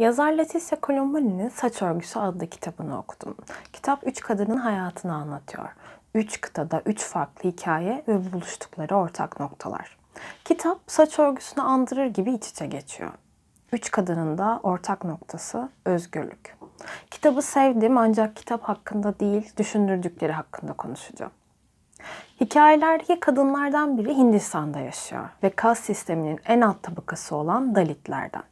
Yazar Leticia Colombani'nin Saç Örgüsü adlı kitabını okudum. Kitap üç kadının hayatını anlatıyor. Üç kıtada üç farklı hikaye ve buluştukları ortak noktalar. Kitap saç örgüsünü andırır gibi iç içe geçiyor. Üç kadının da ortak noktası özgürlük. Kitabı sevdim ancak kitap hakkında değil, düşündürdükleri hakkında konuşacağım. Hikayelerdeki kadınlardan biri Hindistan'da yaşıyor ve kas sisteminin en alt tabakası olan Dalitlerden.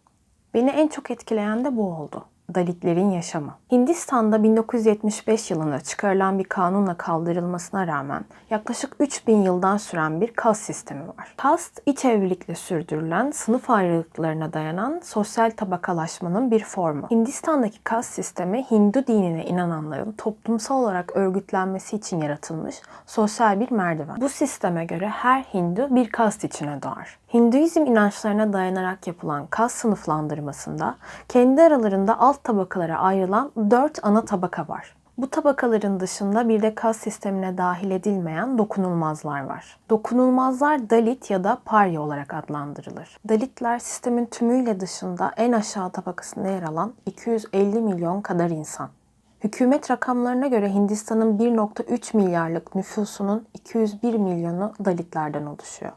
Beni en çok etkileyen de bu oldu. Dalitlerin yaşamı. Hindistan'da 1975 yılında çıkarılan bir kanunla kaldırılmasına rağmen yaklaşık 3000 yıldan süren bir kas sistemi var. Kast, iç evlilikle sürdürülen sınıf ayrılıklarına dayanan sosyal tabakalaşmanın bir formu. Hindistan'daki kas sistemi Hindu dinine inananların toplumsal olarak örgütlenmesi için yaratılmış sosyal bir merdiven. Bu sisteme göre her Hindu bir kast içine doğar. Hinduizm inançlarına dayanarak yapılan kas sınıflandırmasında kendi aralarında alt tabakalara ayrılan dört ana tabaka var. Bu tabakaların dışında bir de kas sistemine dahil edilmeyen dokunulmazlar var. Dokunulmazlar Dalit ya da Parya olarak adlandırılır. Dalitler sistemin tümüyle dışında en aşağı tabakasında yer alan 250 milyon kadar insan. Hükümet rakamlarına göre Hindistan'ın 1.3 milyarlık nüfusunun 201 milyonu Dalitlerden oluşuyor.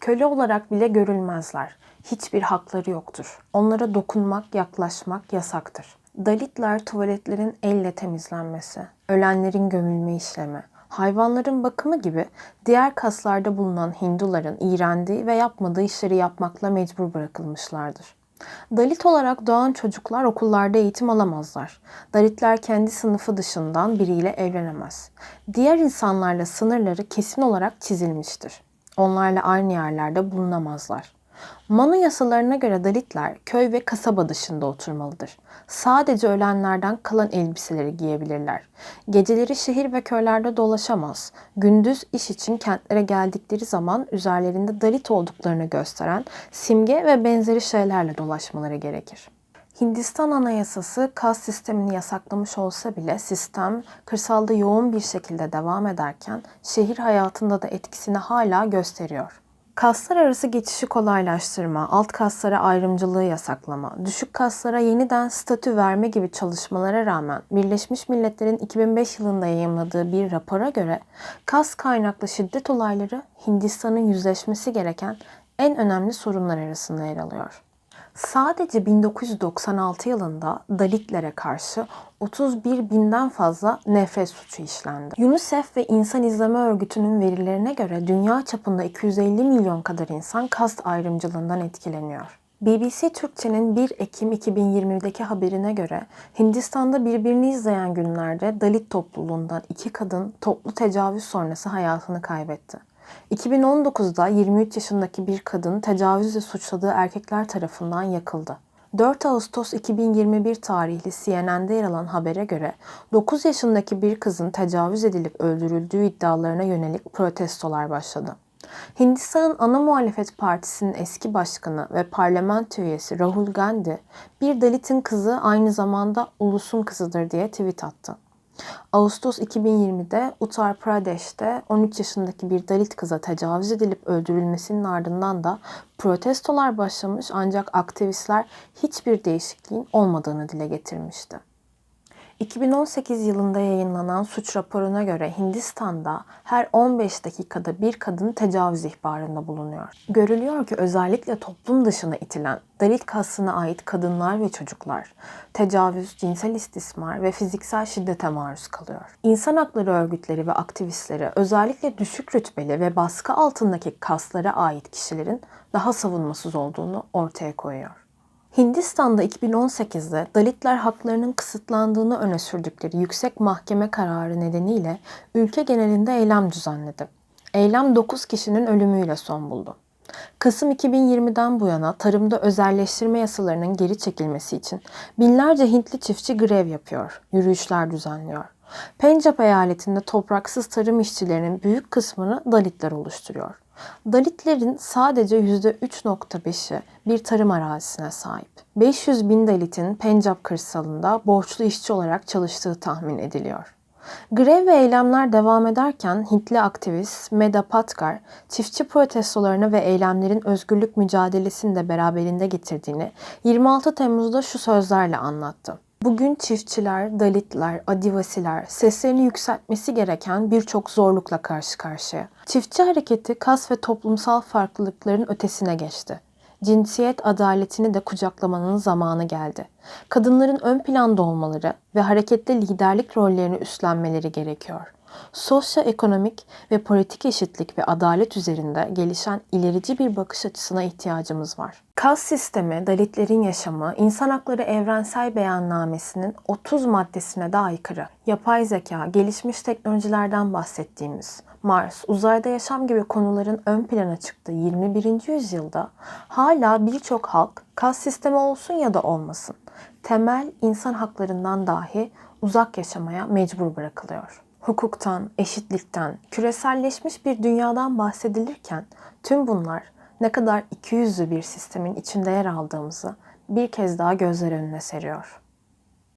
Köle olarak bile görülmezler. Hiçbir hakları yoktur. Onlara dokunmak, yaklaşmak yasaktır. Dalitler tuvaletlerin elle temizlenmesi, ölenlerin gömülme işlemi, hayvanların bakımı gibi diğer kaslarda bulunan Hinduların iğrendiği ve yapmadığı işleri yapmakla mecbur bırakılmışlardır. Dalit olarak doğan çocuklar okullarda eğitim alamazlar. Dalitler kendi sınıfı dışından biriyle evlenemez. Diğer insanlarla sınırları kesin olarak çizilmiştir. Onlarla aynı yerlerde bulunamazlar. Manu yasalarına göre Dalitler köy ve kasaba dışında oturmalıdır. Sadece ölenlerden kalan elbiseleri giyebilirler. Geceleri şehir ve köylerde dolaşamaz. Gündüz iş için kentlere geldikleri zaman üzerlerinde Dalit olduklarını gösteren simge ve benzeri şeylerle dolaşmaları gerekir. Hindistan Anayasası kas sistemini yasaklamış olsa bile sistem kırsalda yoğun bir şekilde devam ederken şehir hayatında da etkisini hala gösteriyor. Kaslar arası geçişi kolaylaştırma, alt kaslara ayrımcılığı yasaklama, düşük kaslara yeniden statü verme gibi çalışmalara rağmen Birleşmiş Milletler'in 2005 yılında yayımladığı bir rapora göre kas kaynaklı şiddet olayları Hindistan'ın yüzleşmesi gereken en önemli sorunlar arasında yer alıyor. Sadece 1996 yılında Dalitlere karşı 31 binden fazla nefret suçu işlendi. UNICEF ve İnsan İzleme Örgütü'nün verilerine göre dünya çapında 250 milyon kadar insan kast ayrımcılığından etkileniyor. BBC Türkçe'nin 1 Ekim 2020'deki haberine göre Hindistan'da birbirini izleyen günlerde Dalit topluluğundan iki kadın toplu tecavüz sonrası hayatını kaybetti. 2019'da 23 yaşındaki bir kadın tecavüzle suçladığı erkekler tarafından yakıldı. 4 Ağustos 2021 tarihli CNN'de yer alan habere göre 9 yaşındaki bir kızın tecavüz edilip öldürüldüğü iddialarına yönelik protestolar başladı. Hindistan'ın ana muhalefet partisinin eski başkanı ve parlamento üyesi Rahul Gandhi, bir Dalit'in kızı aynı zamanda ulusun kızıdır diye tweet attı. Ağustos 2020'de Uttar Pradesh'te 13 yaşındaki bir Dalit kıza tecavüz edilip öldürülmesinin ardından da protestolar başlamış ancak aktivistler hiçbir değişikliğin olmadığını dile getirmişti. 2018 yılında yayınlanan suç raporuna göre Hindistan'da her 15 dakikada bir kadın tecavüz ihbarında bulunuyor. Görülüyor ki özellikle toplum dışına itilen Dalit kastına ait kadınlar ve çocuklar tecavüz, cinsel istismar ve fiziksel şiddete maruz kalıyor. İnsan hakları örgütleri ve aktivistleri özellikle düşük rütbeli ve baskı altındaki kaslara ait kişilerin daha savunmasız olduğunu ortaya koyuyor. Hindistan'da 2018'de Dalitler haklarının kısıtlandığını öne sürdükleri yüksek mahkeme kararı nedeniyle ülke genelinde eylem düzenledi. Eylem 9 kişinin ölümüyle son buldu. Kasım 2020'den bu yana tarımda özelleştirme yasalarının geri çekilmesi için binlerce Hintli çiftçi grev yapıyor, yürüyüşler düzenliyor. Pencap eyaletinde topraksız tarım işçilerinin büyük kısmını Dalitler oluşturuyor. Dalitlerin sadece %3.5'i bir tarım arazisine sahip. 500 bin Dalit'in Pencap kırsalında borçlu işçi olarak çalıştığı tahmin ediliyor. Grev ve eylemler devam ederken Hintli aktivist Meda Patkar, çiftçi protestolarını ve eylemlerin özgürlük mücadelesini de beraberinde getirdiğini 26 Temmuz'da şu sözlerle anlattı. Bugün çiftçiler, dalitler, adivasiler seslerini yükseltmesi gereken birçok zorlukla karşı karşıya. Çiftçi hareketi kas ve toplumsal farklılıkların ötesine geçti. Cinsiyet adaletini de kucaklamanın zamanı geldi. Kadınların ön planda olmaları ve harekette liderlik rollerini üstlenmeleri gerekiyor. Sosyoekonomik ve politik eşitlik ve adalet üzerinde gelişen ilerici bir bakış açısına ihtiyacımız var. Kas sistemi, Dalitlerin yaşamı, İnsan Hakları Evrensel Beyannamesi'nin 30 maddesine de aykırı. Yapay zeka, gelişmiş teknolojilerden bahsettiğimiz, Mars, uzayda yaşam gibi konuların ön plana çıktığı 21. yüzyılda hala birçok halk kas sistemi olsun ya da olmasın temel insan haklarından dahi uzak yaşamaya mecbur bırakılıyor. Hukuktan, eşitlikten, küreselleşmiş bir dünyadan bahsedilirken tüm bunlar ne kadar ikiyüzlü bir sistemin içinde yer aldığımızı bir kez daha gözler önüne seriyor.